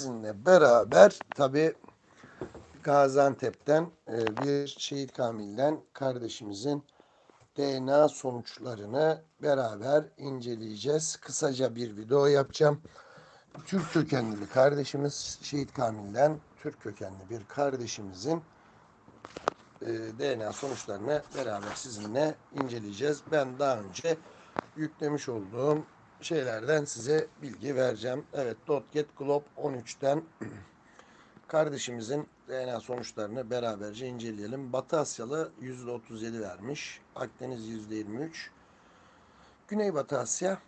sizinle beraber tabi Gaziantep'ten e, bir şehit kamilden kardeşimizin DNA sonuçlarını beraber inceleyeceğiz. Kısaca bir video yapacağım. Türk kökenli bir kardeşimiz şehit kamilden Türk kökenli bir kardeşimizin e, DNA sonuçlarını beraber sizinle inceleyeceğiz. Ben daha önce yüklemiş olduğum şeylerden size bilgi vereceğim. Evet Dotget Globe 13'ten kardeşimizin DNA sonuçlarını beraberce inceleyelim. Batı Asyalı %37 vermiş. Akdeniz %23. Güneybatı Asya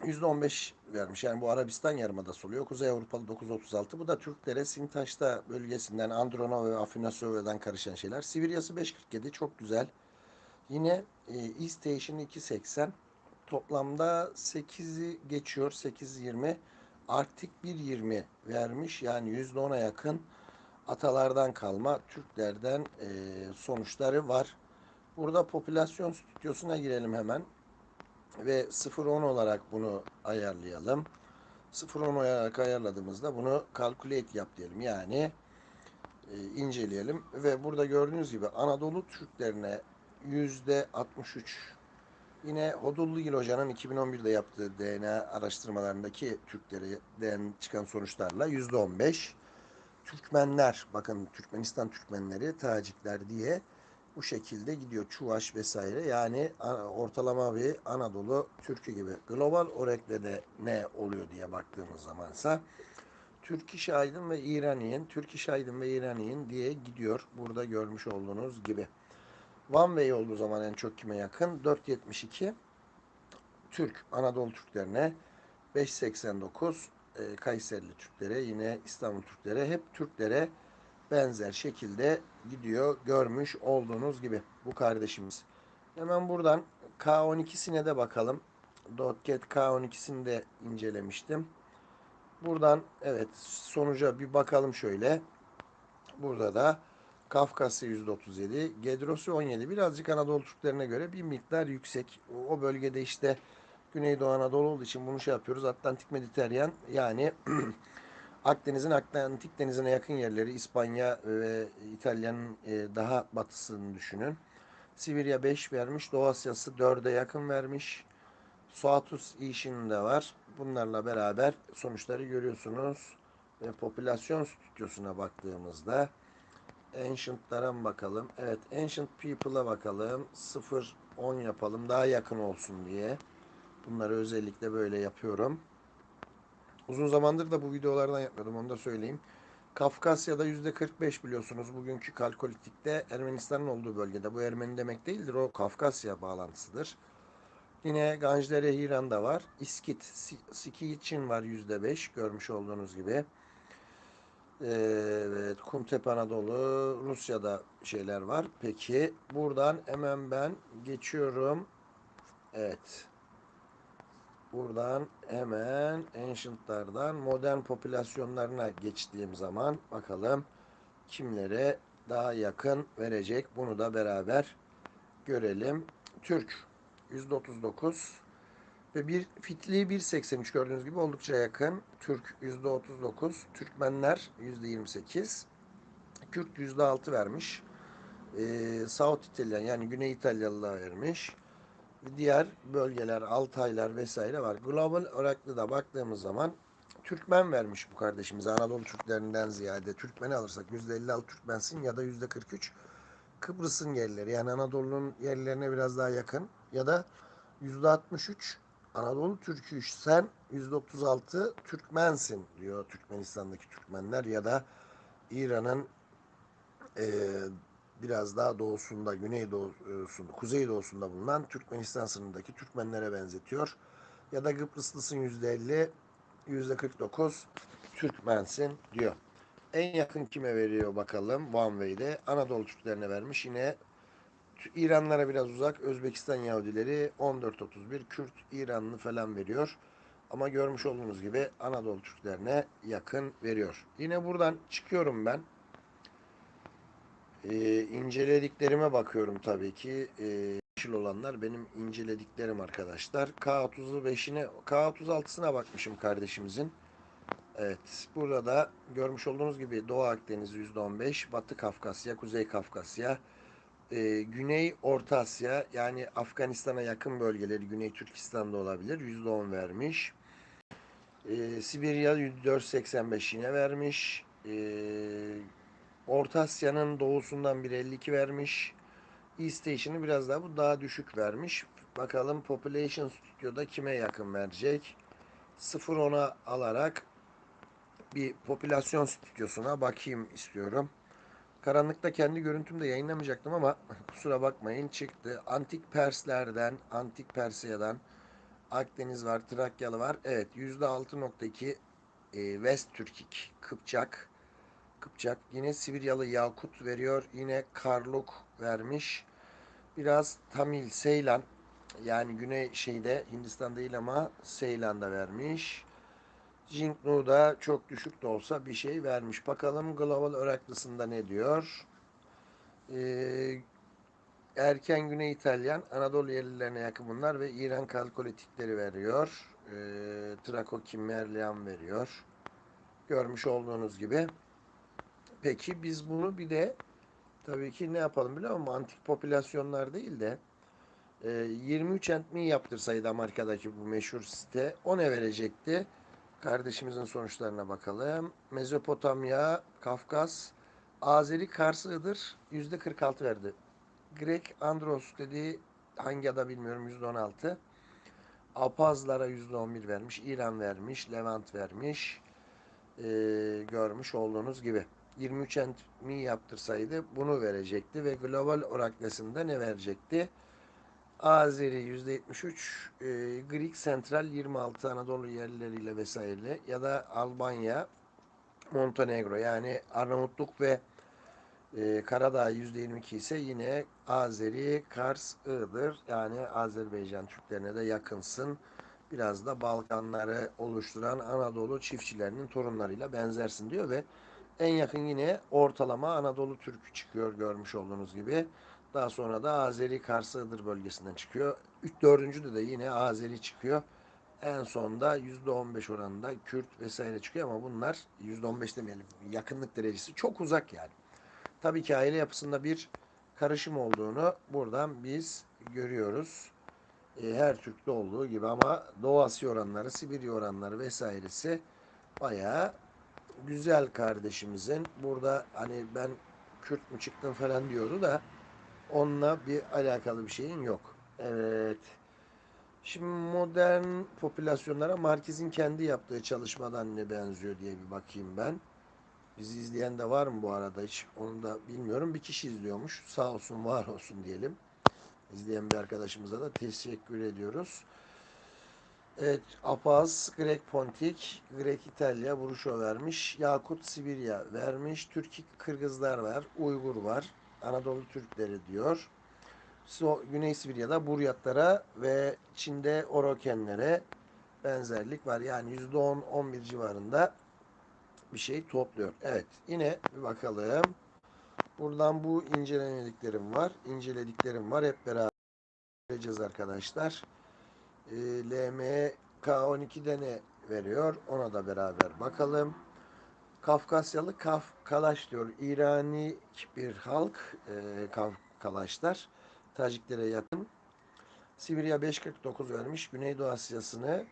%15 vermiş. Yani bu Arabistan Yarımadası oluyor. Kuzey Avrupalı 936. Bu da Türklere Sintaş'ta bölgesinden Andronov ve Afinasova'dan karışan şeyler. Siviryası 547 çok güzel. Yine e, East Station 280 toplamda 8'i geçiyor. 8.20 Arktik 1.20 vermiş. Yani %10'a yakın atalardan kalma Türklerden e, sonuçları var. Burada popülasyon stüdyosuna girelim hemen ve 0-10 olarak bunu ayarlayalım. 0-10 olarak ayarladığımızda bunu calculate yap diyelim. Yani e, inceleyelim ve burada gördüğünüz gibi Anadolu Türklerine yüzde 63 yine Hodullugil Hoca'nın 2011'de yaptığı DNA araştırmalarındaki Türklerden çıkan sonuçlarla yüzde 15 Türkmenler bakın Türkmenistan Türkmenleri Tacikler diye bu şekilde gidiyor. Çuvaş vesaire. Yani ortalama bir Anadolu Türkü gibi. Global Orekle'de ne oluyor diye baktığımız zamansa Türk İş Aydın ve İraniyen, Türk İş Aydın ve İraniyen diye gidiyor. Burada görmüş olduğunuz gibi. One Way olduğu zaman en çok kime yakın? 4.72 Türk, Anadolu Türklerine 5.89 e, Kayserili Türklere, yine İstanbul Türklere, hep Türklere benzer şekilde gidiyor. Görmüş olduğunuz gibi bu kardeşimiz. Hemen buradan K12'sine de bakalım. Dotget K12'sini de incelemiştim. Buradan evet sonuca bir bakalım şöyle. Burada da Kafkasya %37, Gedrosu 17. Birazcık Anadolu Türklerine göre bir miktar yüksek. O bölgede işte Güneydoğu Anadolu olduğu için bunu şey yapıyoruz. Atlantik Mediterranean yani Akdeniz'in Atlantik Denizi'ne yakın yerleri İspanya ve İtalya'nın e, daha batısını düşünün. Sibirya 5 vermiş. Doğu Asya'sı 4'e yakın vermiş. Suatus işinin de var. Bunlarla beraber sonuçları görüyorsunuz. Ve popülasyon stüdyosuna baktığımızda Ancient'lara bakalım? Evet Ancient People'a bakalım. 0-10 yapalım. Daha yakın olsun diye. Bunları özellikle böyle yapıyorum. Uzun zamandır da bu videolardan yapmıyordum onu da söyleyeyim. Kafkasya'da %45 biliyorsunuz bugünkü kalkolitikte Ermenistan'ın olduğu bölgede. Bu Ermeni demek değildir o Kafkasya bağlantısıdır. Yine Ganjlere İran'da var. İskit, Siki için var %5 görmüş olduğunuz gibi. Evet, Kumtepe Anadolu, Rusya'da şeyler var. Peki buradan hemen ben geçiyorum. Evet. Buradan hemen Ancient'lardan modern popülasyonlarına geçtiğim zaman bakalım kimlere daha yakın verecek. Bunu da beraber görelim. Türk %39 ve bir fitli 1.83 gördüğünüz gibi oldukça yakın. Türk %39, Türkmenler %28, Kürt %6 vermiş. Ee, South İtalyan yani Güney İtalyalılar vermiş diğer bölgeler, Altaylar vesaire var. Global Oracle'da baktığımız zaman Türkmen vermiş bu kardeşimize. Anadolu Türklerinden ziyade Türkmeni alırsak %56 Türkmensin ya da %43 Kıbrıs'ın yerleri. Yani Anadolu'nun yerlerine biraz daha yakın. Ya da %63 Anadolu Türk'ü sen %36 Türkmensin diyor Türkmenistan'daki Türkmenler ya da İran'ın e, biraz daha doğusunda, güneydoğusunda, kuzeydoğusunda bulunan Türkmenistan sınırındaki Türkmenlere benzetiyor. Ya da Kıbrıslısın %50, %49 Türkmensin diyor. En yakın kime veriyor bakalım One Way'de? Anadolu Türklerine vermiş. Yine İranlara biraz uzak. Özbekistan Yahudileri 14-31 Kürt İranlı falan veriyor. Ama görmüş olduğunuz gibi Anadolu Türklerine yakın veriyor. Yine buradan çıkıyorum ben e, incelediklerime bakıyorum tabii ki. E, yeşil olanlar benim incelediklerim arkadaşlar. K35'ine K36'sına bakmışım kardeşimizin. Evet, burada görmüş olduğunuz gibi Doğu Akdeniz %15, Batı Kafkasya, Kuzey Kafkasya, e, Güney Orta Asya yani Afganistan'a yakın bölgeleri Güney Türkistan'da olabilir %10 vermiş. E, Sibirya 4.85 yine vermiş. E, Orta Asya'nın doğusundan bir 52 vermiş. East Station'ı biraz daha bu daha düşük vermiş. Bakalım Population Studio'da kime yakın verecek? 0-10'a alarak bir popülasyon stüdyosuna bakayım istiyorum. Karanlıkta kendi görüntümde yayınlamayacaktım ama kusura bakmayın çıktı. Antik Perslerden, Antik Persya'dan Akdeniz var, Trakyalı var. Evet %6.2 e, West Türkik, Kıpçak. Kıpçak. Yine Sibiryalı Yakut veriyor. Yine Karluk vermiş. Biraz Tamil, Seylan. Yani güney şeyde Hindistan değil ama Seylan'da vermiş. Jinknu da çok düşük de olsa bir şey vermiş. Bakalım Global Oracle'sında ne diyor? Ee, erken Güney İtalyan, Anadolu yerlilerine yakın ve İran kalkolitikleri veriyor. Ee, Trako Kimmerlian veriyor. Görmüş olduğunuz gibi. Peki biz bunu bir de tabii ki ne yapalım biliyor musun? Antik popülasyonlar değil de e, 23 entmi yaptırsaydı Amerika'daki bu meşhur site o ne verecekti? Kardeşimizin sonuçlarına bakalım. Mezopotamya, Kafkas, Azeri, Kars, Iğdır yüzde 46 verdi. Grek, Andros dediği hangi ada bilmiyorum yüzde 16. Apazlara yüzde 11 vermiş. İran vermiş. Levant vermiş. Ee, görmüş olduğunuz gibi. 23 mi yaptırsaydı bunu verecekti ve Global Oracle'sinde ne verecekti? Azeri %73, e, Greek Central 26 Anadolu yerlileriyle vesaire ya da Albanya, Montenegro yani Arnavutluk ve e, Karadağ %22 ise yine Azeri, Kars, Iğdır yani Azerbaycan Türklerine de yakınsın. Biraz da Balkanları oluşturan Anadolu çiftçilerinin torunlarıyla benzersin diyor ve en yakın yine ortalama Anadolu Türk'ü çıkıyor görmüş olduğunuz gibi. Daha sonra da Azeri Kars bölgesinden çıkıyor. Üç, dördüncüde de yine Azeri çıkıyor. En sonda %15 oranında Kürt vesaire çıkıyor ama bunlar %15 demeyelim yakınlık derecesi çok uzak yani. Tabii ki aile yapısında bir karışım olduğunu buradan biz görüyoruz. E, her Türk'te olduğu gibi ama Doğu Asya oranları, Sibirya oranları vesairesi bayağı güzel kardeşimizin. Burada hani ben Kürt mü çıktım falan diyordu da onunla bir alakalı bir şeyin yok. Evet. Şimdi modern popülasyonlara Marquez'in kendi yaptığı çalışmadan ne benziyor diye bir bakayım ben. Bizi izleyen de var mı bu arada hiç onu da bilmiyorum. Bir kişi izliyormuş. Sağ olsun var olsun diyelim. İzleyen bir arkadaşımıza da teşekkür ediyoruz. Evet, Apaz, Grek Pontik, Grek İtalya, Buruşo vermiş. Yakut Sibirya vermiş. Türkik Kırgızlar var. Uygur var. Anadolu Türkleri diyor. So, Güney Sibirya'da Buryatlara ve Çin'de Orokenlere benzerlik var. Yani %10-11 civarında bir şey topluyor. Evet yine bir bakalım. Buradan bu incelemediklerim var. İncelediklerim var. Hep beraber göreceğiz arkadaşlar. E, LMK12'de ne veriyor? Ona da beraber bakalım. Kafkasyalı Kaf Kalaş diyor. İrani bir halk e, Kaf. Taciklere yakın. Sibirya 5.49 vermiş. Güneydoğu Asya'sını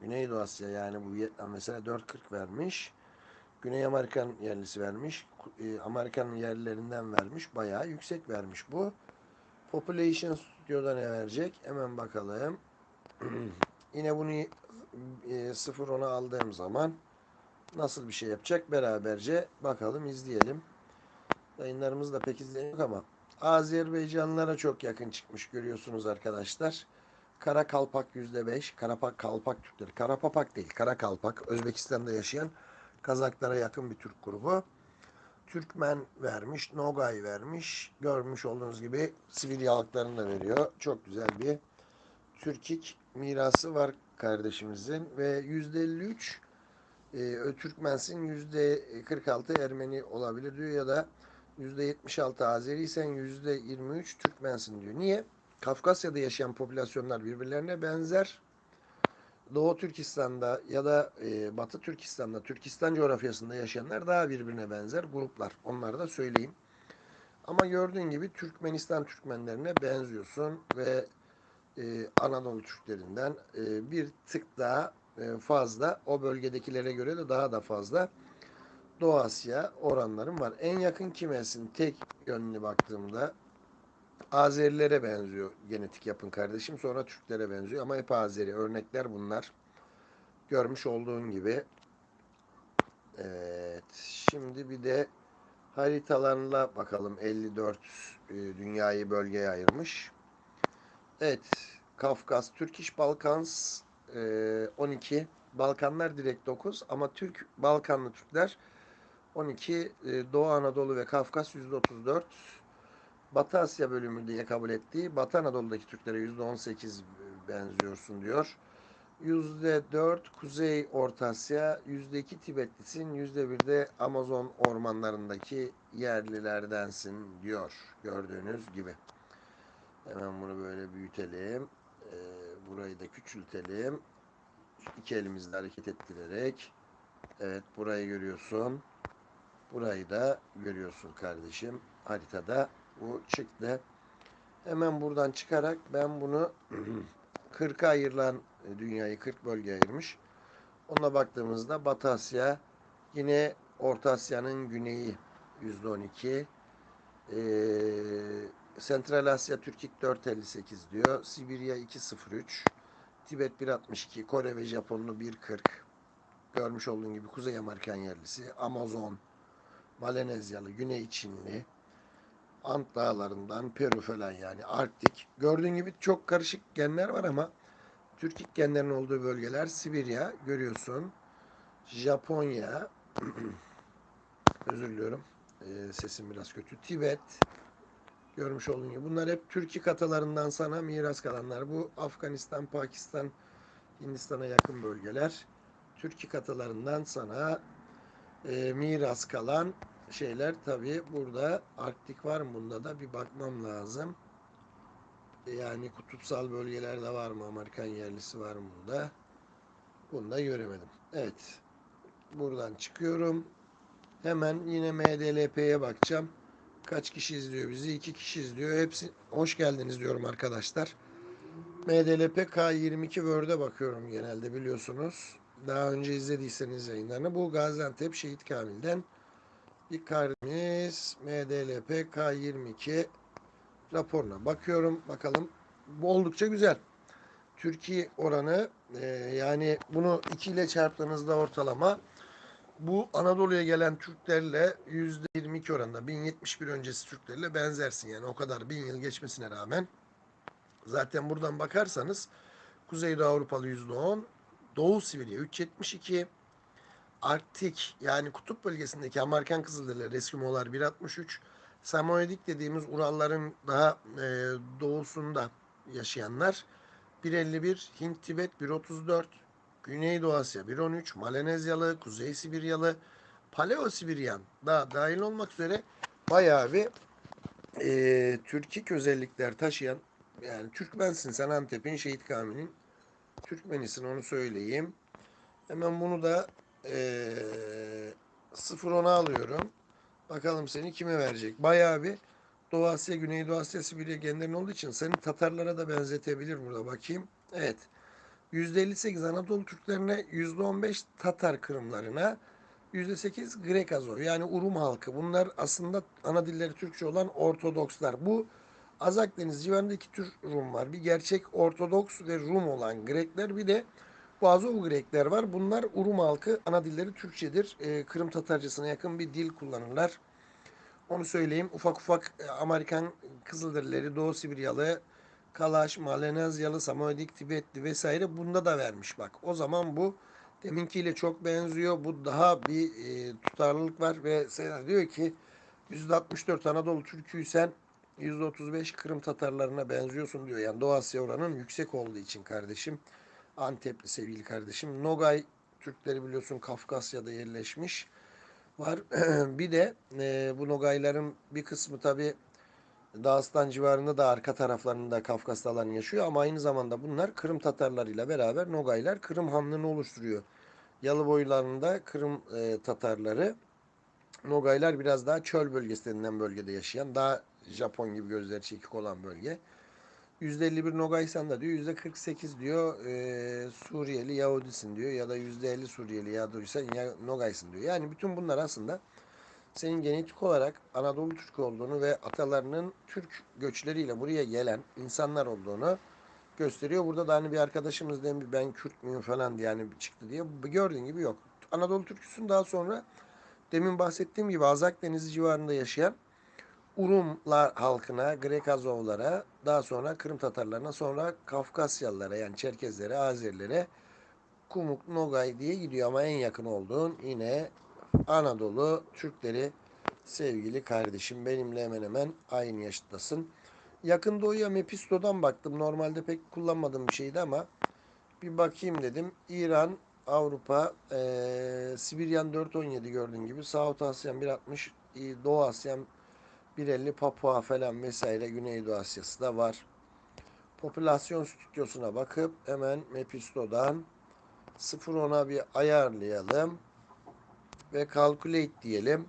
Güneydoğu Asya yani bu Vietnam mesela 4.40 vermiş. Güney Amerikan yerlisi vermiş. E, Amerikan yerlilerinden vermiş. Bayağı yüksek vermiş bu. Population Studio'da ne verecek? Hemen bakalım. Yine bunu e, 0-10'a aldığım zaman nasıl bir şey yapacak beraberce bakalım izleyelim. Yayınlarımız da pek izleniyor ama Azerbaycanlılara çok yakın çıkmış görüyorsunuz arkadaşlar. Kara Kalpak %5. Karapak Kalpak Türkleri. Karapapak değil. Kara Kalpak. Özbekistan'da yaşayan Kazaklara yakın bir Türk grubu. Türkmen vermiş. Nogay vermiş. Görmüş olduğunuz gibi Sibiryalıklarını da veriyor. Çok güzel bir Türkik mirası var kardeşimizin ve %53 e, Türkmensin %46 Ermeni olabilir diyor ya da %76 Azeri isen %23 Türkmensin diyor. Niye? Kafkasya'da yaşayan popülasyonlar birbirlerine benzer. Doğu Türkistan'da ya da e, Batı Türkistan'da, Türkistan coğrafyasında yaşayanlar daha birbirine benzer gruplar. Onları da söyleyeyim. Ama gördüğün gibi Türkmenistan Türkmenlerine benziyorsun ve e, Anadolu Türklerinden e, bir tık daha fazla, o bölgedekilere göre de daha da fazla Doğu Asya oranlarım var. En yakın kimesin tek yönlü baktığımda Azerilere benziyor genetik yapın kardeşim. Sonra Türklere benziyor ama hep Azeri. Örnekler bunlar. Görmüş olduğun gibi. Evet. Şimdi bir de haritalarına bakalım. 54 e, dünyayı bölgeye ayırmış. Evet. Kafkas, Turkish Balkans e, 12. Balkanlar direkt 9 ama Türk Balkanlı Türkler 12. E, Doğu Anadolu ve Kafkas %34. Batı Asya bölümü diye kabul ettiği Batı Anadolu'daki Türklere %18 benziyorsun diyor. %4 Kuzey Orta Asya, %2 Tibetlisin, %1 de Amazon ormanlarındaki yerlilerdensin diyor. Gördüğünüz gibi. Hemen bunu böyle büyütelim. Ee, burayı da küçültelim. İki elimizle hareket ettirerek. Evet burayı görüyorsun. Burayı da görüyorsun kardeşim. Haritada bu çıktı. Hemen buradan çıkarak ben bunu 40'a ayrılan e, dünyayı 40 bölgeye ayırmış. Ona baktığımızda Batı Asya yine Orta Asya'nın güneyi %12. Ee, Sentral Asya Türkik 4.58 diyor. Sibirya 2.03. Tibet 1.62. Kore ve Japonlu 1.40. Görmüş olduğun gibi Kuzey Amerikan yerlisi. Amazon, Malezyalı, Güney Çinli. Ant dağlarından Peru falan yani Arktik. Gördüğün gibi çok karışık genler var ama Türkik genlerin olduğu bölgeler Sibirya görüyorsun. Japonya özür diliyorum. Ee, sesim biraz kötü. Tibet görmüş olduğun gibi. Bunlar hep Türkik atalarından sana miras kalanlar. Bu Afganistan, Pakistan, Hindistan'a yakın bölgeler. Türkik atalarından sana e, miras kalan şeyler tabii burada Arktik var mı bunda da bir bakmam lazım. Yani kutupsal bölgelerde var mı? Amerikan yerlisi var mı bunda? Bunu da göremedim. Evet. Buradan çıkıyorum. Hemen yine MDLP'ye bakacağım. Kaç kişi izliyor bizi? İki kişi izliyor. Hepsi hoş geldiniz diyorum arkadaşlar. MDLP K22 Word'e bakıyorum genelde biliyorsunuz. Daha önce izlediyseniz yayınlarını. Bu Gaziantep Şehit Kamil'den bir karemiz MDLP K22 raporuna bakıyorum. Bakalım. Bu oldukça güzel. Türkiye oranı e, yani bunu 2 ile çarptığınızda ortalama bu Anadolu'ya gelen Türklerle %22 oranında 1071 öncesi Türklerle benzersin. Yani o kadar bin yıl geçmesine rağmen zaten buradan bakarsanız Kuzeydoğu Avrupalı %10 Doğu Sibirya 372 Arktik yani kutup bölgesindeki Amerikan Kızılderili Eskimolar 1.63 Samoyedik dediğimiz Uralların daha e, doğusunda yaşayanlar 1.51 Hint Tibet 1.34 Güneydoğu Asya 1.13 Malenezyalı, Kuzey Sibiryalı, Paleo Sibiryan da dahil olmak üzere bayağı bir e, Türkik özellikler taşıyan yani Türkmensin sen Antep'in Şehit Kamil'in Türkmenisin onu söyleyeyim. Hemen bunu da e, 0-10'a alıyorum. Bakalım seni kime verecek. Bayağı bir Doğu Asya, Güneydoğu Asya, Sibirya genlerin olduğu için seni Tatarlara da benzetebilir burada bakayım. Evet. %58 Anadolu Türklerine, %15 Tatar Kırımlarına, %8 Grek Azov yani Urum halkı. Bunlar aslında ana dilleri Türkçe olan Ortodokslar. Bu Azak Deniz civarında iki tür Rum var. Bir gerçek Ortodoks ve Rum olan Grekler bir de bu Azov Grekler var. Bunlar Urum halkı ana dilleri Türkçedir. Ee, Kırım Tatarcasına yakın bir dil kullanırlar. Onu söyleyeyim. Ufak ufak e, Amerikan Kızılderilileri, Doğu Sibiryalı, Kalaş, Malenezyalı, Samoyedik, Tibetli vesaire bunda da vermiş bak. O zaman bu deminkiyle çok benziyor. Bu daha bir e, tutarlılık var ve Sena diyor ki %64 Anadolu Türküysen %35 Kırım Tatarlarına benziyorsun diyor. Yani Doğu Asya oranın yüksek olduğu için kardeşim. Antepli sevgili kardeşim. Nogay Türkleri biliyorsun Kafkasya'da yerleşmiş var. bir de e, bu Nogayların bir kısmı tabi Dağıstan civarında da arka taraflarında Kafkas yaşıyor ama aynı zamanda bunlar Kırım Tatarlarıyla beraber Nogaylar Kırım Hanlığı'nı oluşturuyor. Yalı boylarında Kırım e, Tatarları Nogaylar biraz daha çöl bölgesi denilen bölgede yaşayan, daha Japon gibi gözleri çekik olan bölge. %51 Nogaysan da diyor, %48 diyor e, Suriyeli Yahudisin diyor ya da %50 Suriyeli Yahudiysen ya Nogaysın diyor. Yani bütün bunlar aslında senin genetik olarak Anadolu Türk olduğunu ve atalarının Türk göçleriyle buraya gelen insanlar olduğunu gösteriyor. Burada da hani bir arkadaşımız demiş ben Kürt müyüm falan diye yani çıktı diye. Gördüğün gibi yok. Anadolu Türküsün daha sonra demin bahsettiğim gibi Azak Denizi civarında yaşayan Urumlar halkına, Grekazovlara, daha sonra Kırım Tatarlarına, sonra Kafkasyalılara yani Çerkezlere, Azerilere Kumuk, Nogay diye gidiyor ama en yakın olduğun yine Anadolu Türkleri sevgili kardeşim benimle hemen hemen aynı yaştasın. Yakın Doğu'ya Mepisto'dan baktım. Normalde pek kullanmadığım bir şeydi ama bir bakayım dedim. İran, Avrupa, eee Sibiryan 417 gördüğün gibi. South Asyan 160, e, Doğu Asyan 150, Papua falan vesaire Güneydoğu Asya'sı da var. Popülasyon stüdyosuna bakıp hemen Mepisto'dan 0-10'a bir ayarlayalım ve calculate diyelim.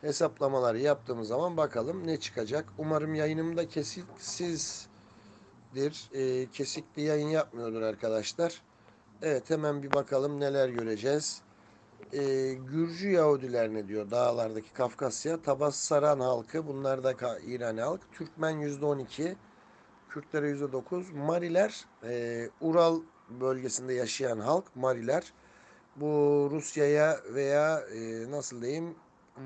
Hesaplamaları yaptığımız zaman bakalım ne çıkacak. Umarım yayınımda kesiksizdir. E, kesikli yayın yapmıyordur arkadaşlar. Evet hemen bir bakalım neler göreceğiz. E, Gürcü Yahudiler ne diyor dağlardaki Kafkasya. Tabassaran halkı bunlar da İran halk. Türkmen %12. Kürtlere %9. Mariler e, Ural bölgesinde yaşayan halk Mariler bu Rusya'ya veya e, nasıl diyeyim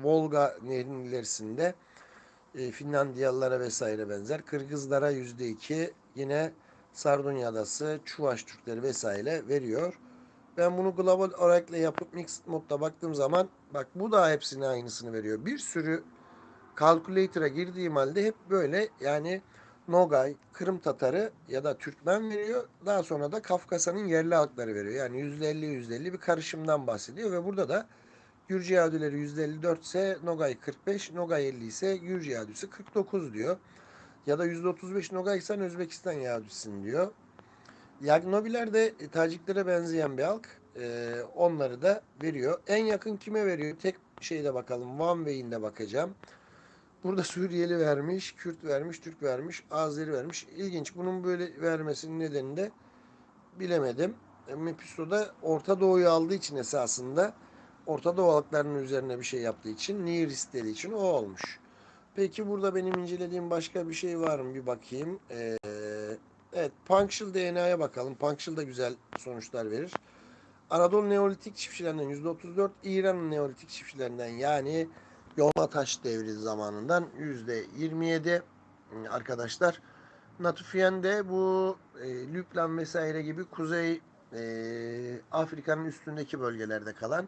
Volga nehrinin ilerisinde e, Finlandiyalılara vesaire benzer. Kırgızlara yüzde iki yine Sardunya Adası, Çuvaş Türkleri vesaire veriyor. Ben bunu global olarak yapıp mixed modda baktığım zaman bak bu da hepsine aynısını veriyor. Bir sürü calculator'a girdiğim halde hep böyle yani Nogay, Kırım Tatarı ya da Türkmen veriyor. Daha sonra da Kafkasa'nın yerli halkları veriyor. Yani %50 %50 bir karışımdan bahsediyor ve burada da Gürcü Yahudileri %54 ise Nogay 45, Nogay 50 ise Gürcü Yahudisi 49 diyor. Ya da %35 Nogaysan Özbekistan Yahudisin diyor. Yagnobiler de Taciklere benzeyen bir halk. Ee, onları da veriyor. En yakın kime veriyor? Tek şeyde bakalım. Van Wey'inde bakacağım. Burada Suriyeli vermiş, Kürt vermiş, Türk vermiş, Azeri vermiş. İlginç. Bunun böyle vermesinin nedeni de bilemedim. E, Mepisto'da Orta Doğu'yu aldığı için esasında Orta Doğu halklarının üzerine bir şey yaptığı için, Near istediği için o olmuş. Peki burada benim incelediğim başka bir şey var mı? Bir bakayım. Ee, evet, Punctual DNA'ya bakalım. Punctual da güzel sonuçlar verir. Anadolu Neolitik çiftçilerinden %34, İran Neolitik çiftçilerinden yani Yolma Taş devri zamanından %27 arkadaşlar. Natufiyen de bu e, Lübnan vesaire gibi Kuzey e, Afrika'nın üstündeki bölgelerde kalan.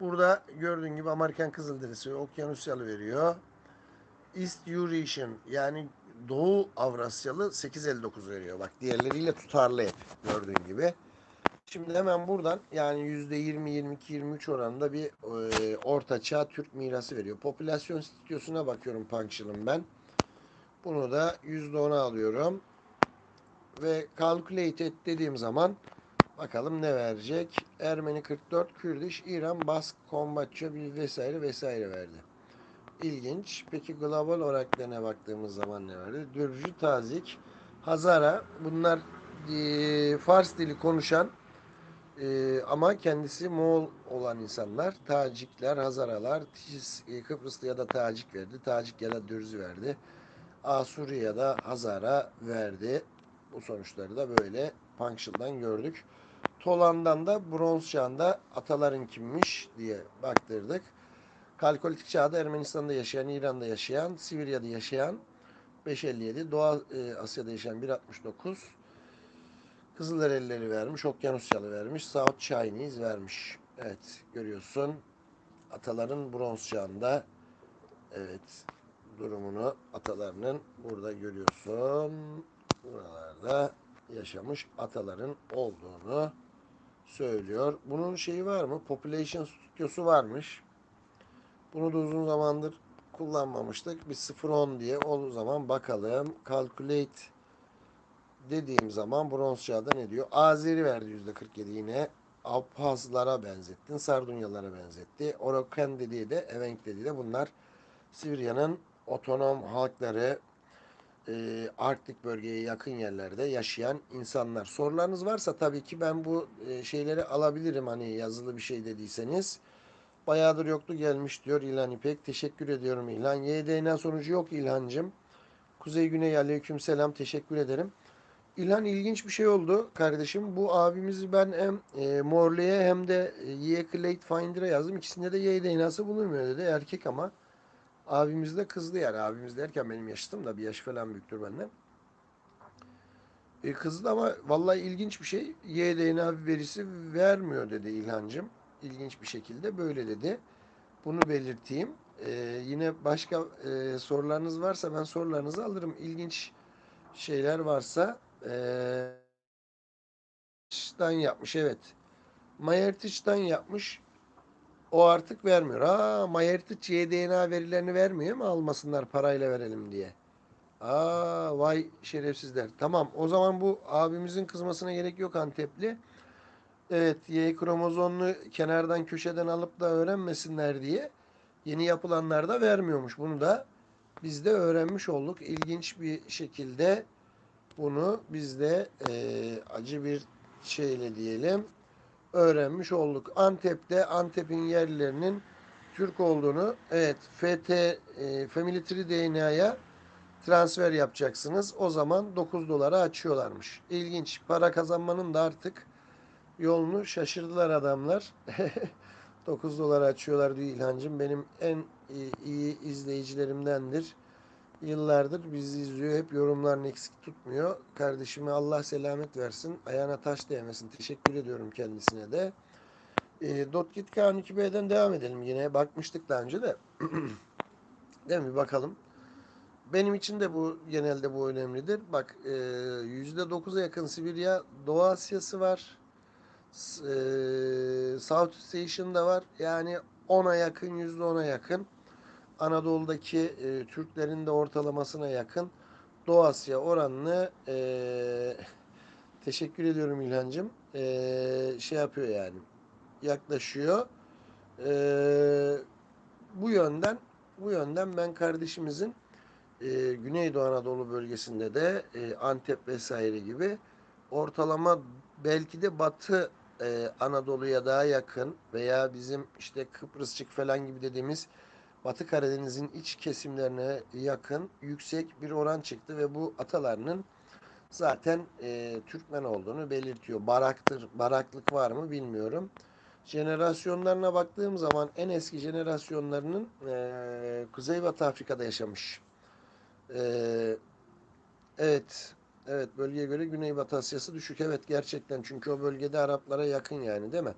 Burada gördüğün gibi Amerikan Kızılderisi Okyanusyalı veriyor. East Eurasian yani Doğu Avrasyalı 859 veriyor. Bak diğerleriyle tutarlı hep gördüğün gibi. Şimdi hemen buradan yani %20, 22, 23 oranında bir e, orta çağ Türk mirası veriyor. Popülasyon stüdyosuna bakıyorum Punctual'ın ben. Bunu da %10'a alıyorum. Ve calculate et dediğim zaman bakalım ne verecek. Ermeni 44, Kürdiş, İran, Bask, Kombatçı vesaire vesaire verdi. İlginç. Peki global ne baktığımız zaman ne verdi? Dürcü, Tazik, Hazara bunlar e, Fars dili konuşan ee, ama kendisi Moğol olan insanlar, Tacikler, Hazaralar, e, Kıbrıslı ya da Tacik verdi, Tacik ya da Dürzü verdi, Asuri ya da Hazara verdi. Bu sonuçları da böyle Punctual'dan gördük. Tolan'dan da bronz çağında ataların kimmiş diye baktırdık. Kalkolitik çağda Ermenistan'da yaşayan, İran'da yaşayan, Sibirya'da yaşayan 557, Doğu e, Asya'da yaşayan 169, Kızılderilileri vermiş, Okyanusyalı vermiş, South Chinese vermiş. Evet, görüyorsun. Ataların bronz çağında evet durumunu atalarının burada görüyorsun. Buralarda yaşamış ataların olduğunu söylüyor. Bunun şeyi var mı? Population stüdyosu varmış. Bunu da uzun zamandır kullanmamıştık. Bir 0.10 diye o zaman bakalım. Calculate dediğim zaman bronz çağda ne diyor? Azeri verdi %47 yine. Abhazlara benzettin. Sardunyalara benzetti. Oroken dediği de Evenk dediği de bunlar Sibirya'nın otonom halkları e, Arktik bölgeye yakın yerlerde yaşayan insanlar. Sorularınız varsa tabii ki ben bu e, şeyleri alabilirim hani yazılı bir şey dediyseniz. Bayağıdır yoktu gelmiş diyor İlhan İpek. Teşekkür ediyorum İlhan. YDNA sonucu yok İlhancım. Kuzey Güney Aleyküm Selam. Teşekkür ederim. İlhan ilginç bir şey oldu kardeşim. Bu abimizi ben hem e, Morley'e hem de e, Y Clade Finder'a yazdım. İkisinde de Y DNA'sı bulunmuyor dedi. Erkek ama. Abimiz de kızdı yani. Abimiz derken benim yaşıtım da bir yaş falan büyüktür benden. E, kızdı ama vallahi ilginç bir şey. Y DNA verisi vermiyor dedi İlhancım. İlginç bir şekilde böyle dedi. Bunu belirteyim. E, yine başka e, sorularınız varsa ben sorularınızı alırım. İlginç şeyler varsa e, yapmış evet. Mayertiç'ten yapmış. O artık vermiyor. Aa Mayertiç YDNA verilerini vermiyor mu almasınlar parayla verelim diye. Aa vay şerefsizler. Tamam o zaman bu abimizin kızmasına gerek yok Antepli. Evet Y kromozomunu kenardan köşeden alıp da öğrenmesinler diye yeni yapılanlarda vermiyormuş. Bunu da biz de öğrenmiş olduk. İlginç bir şekilde bunu biz de e, acı bir şeyle diyelim öğrenmiş olduk. Antep'te Antep'in yerlilerinin Türk olduğunu evet FT e, Family Tree DNA'ya transfer yapacaksınız. O zaman 9 dolara açıyorlarmış. İlginç. Para kazanmanın da artık yolunu şaşırdılar adamlar. 9 dolar açıyorlar diyor İlhancım. Benim en iyi izleyicilerimdendir. Yıllardır bizi izliyor. Hep yorumlarını eksik tutmuyor. Kardeşime Allah selamet versin. Ayağına taş değmesin. Teşekkür ediyorum kendisine de. E, Dotgit K12B'den devam edelim yine. Bakmıştık daha önce de. Değil mi? Bakalım. Benim için de bu genelde bu önemlidir. Bak e, %9'a yakın Sibirya Doğu Asya'sı var. E, South Station'da var. Yani 10'a yakın, %10'a yakın. Anadolu'daki e, Türklerin de ortalamasına yakın Doğu Asya oranını e, teşekkür ediyorum İlhancığım. E, şey yapıyor yani yaklaşıyor. E, bu yönden bu yönden ben kardeşimizin e, Güneydoğu Anadolu bölgesinde de e, Antep vesaire gibi ortalama belki de Batı e, Anadolu'ya daha yakın veya bizim işte Kıbrısçık falan gibi dediğimiz Batı Karadeniz'in iç kesimlerine yakın yüksek bir oran çıktı ve bu atalarının zaten e, Türkmen olduğunu belirtiyor. Baraktır, baraklık var mı bilmiyorum. Jenerasyonlarına baktığım zaman en eski jenerasyonlarının e, Kuzeybatı Afrika'da yaşamış. E, evet, evet bölgeye göre Güneybatı Asya'sı düşük. Evet gerçekten çünkü o bölgede Araplara yakın yani değil mi?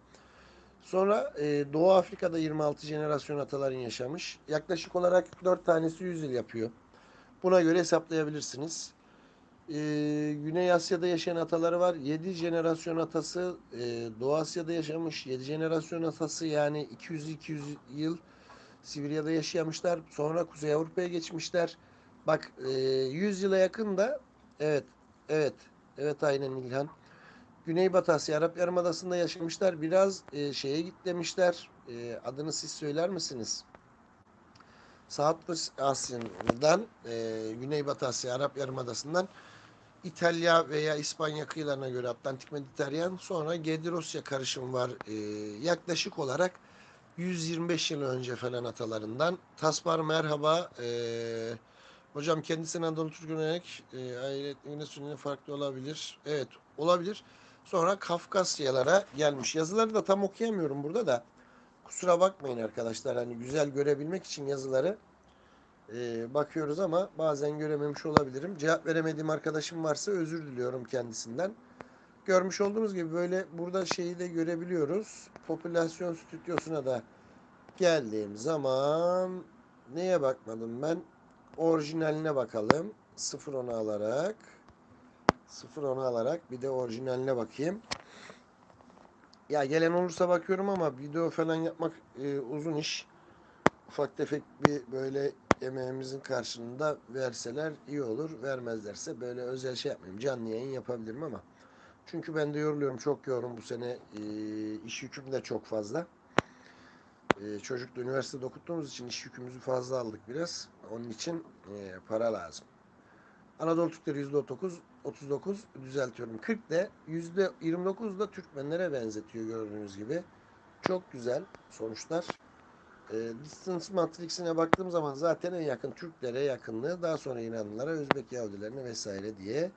Sonra e, Doğu Afrika'da 26 jenerasyon ataların yaşamış. Yaklaşık olarak 4 tanesi 100 yıl yapıyor. Buna göre hesaplayabilirsiniz. E, Güney Asya'da yaşayan ataları var. 7 jenerasyon atası e, Doğu Asya'da yaşamış. 7 jenerasyon atası yani 200-200 yıl Sibirya'da yaşamışlar. Sonra Kuzey Avrupa'ya geçmişler. Bak e, 100 yıla yakın da evet evet evet aynen İlhan. Güneybatı Asya Arap Yarımadası'nda yaşamışlar. Biraz e, şeye git demişler. E, adını siz söyler misiniz? South Asya'dan e, Güneybatı Asya Arap Yarımadası'ndan İtalya veya İspanya kıyılarına göre Atlantik Mediterranean sonra Gedrosya karışım var. E, yaklaşık olarak 125 yıl önce falan atalarından. Taspar merhaba. E, hocam kendisine Anadolu Türk yönelik e, ahiret farklı olabilir. Evet olabilir. Sonra Kafkasyalara gelmiş. Yazıları da tam okuyamıyorum burada da. Kusura bakmayın arkadaşlar. Hani güzel görebilmek için yazıları e, bakıyoruz ama bazen görememiş olabilirim. Cevap veremediğim arkadaşım varsa özür diliyorum kendisinden. Görmüş olduğunuz gibi böyle burada şeyi de görebiliyoruz. Popülasyon stüdyosuna da geldiğim zaman neye bakmadım ben? Orijinaline bakalım. 0.10 alarak 0.10 alarak bir de orijinaline bakayım. Ya gelen olursa bakıyorum ama video falan yapmak e, uzun iş. Ufak tefek bir böyle emeğimizin karşılığında verseler iyi olur. Vermezlerse böyle özel şey yapmayayım. Canlı yayın yapabilirim ama. Çünkü ben de yoruluyorum. Çok yoğunum bu sene. Ee, iş yüküm de çok fazla. Ee, çocukla üniversitede okuttuğumuz için iş yükümüzü fazla aldık biraz. Onun için e, para lazım. Anadolu Türkleri %39, 39 düzeltiyorum. 40 de %29 da Türkmenlere benzetiyor gördüğünüz gibi. Çok güzel sonuçlar. E, distance matrixine baktığım zaman zaten en yakın Türklere yakınlığı daha sonra İranlılara, Özbek Yahudilerine vesaire diye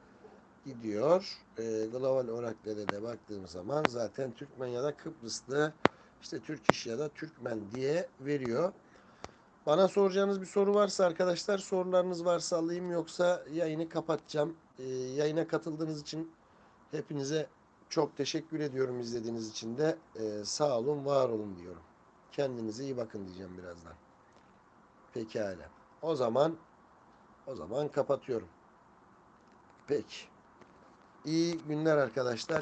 gidiyor. E, global Oracle'de de baktığım zaman zaten Türkmen ya da Kıbrıslı işte Türk iş ya da Türkmen diye veriyor. Bana soracağınız bir soru varsa arkadaşlar sorularınız varsa alayım yoksa yayını kapatacağım. E, yayına katıldığınız için hepinize çok teşekkür ediyorum izlediğiniz için de. E, sağ olun, var olun diyorum. Kendinize iyi bakın diyeceğim birazdan. Pekala. O zaman o zaman kapatıyorum. Peki. İyi günler arkadaşlar.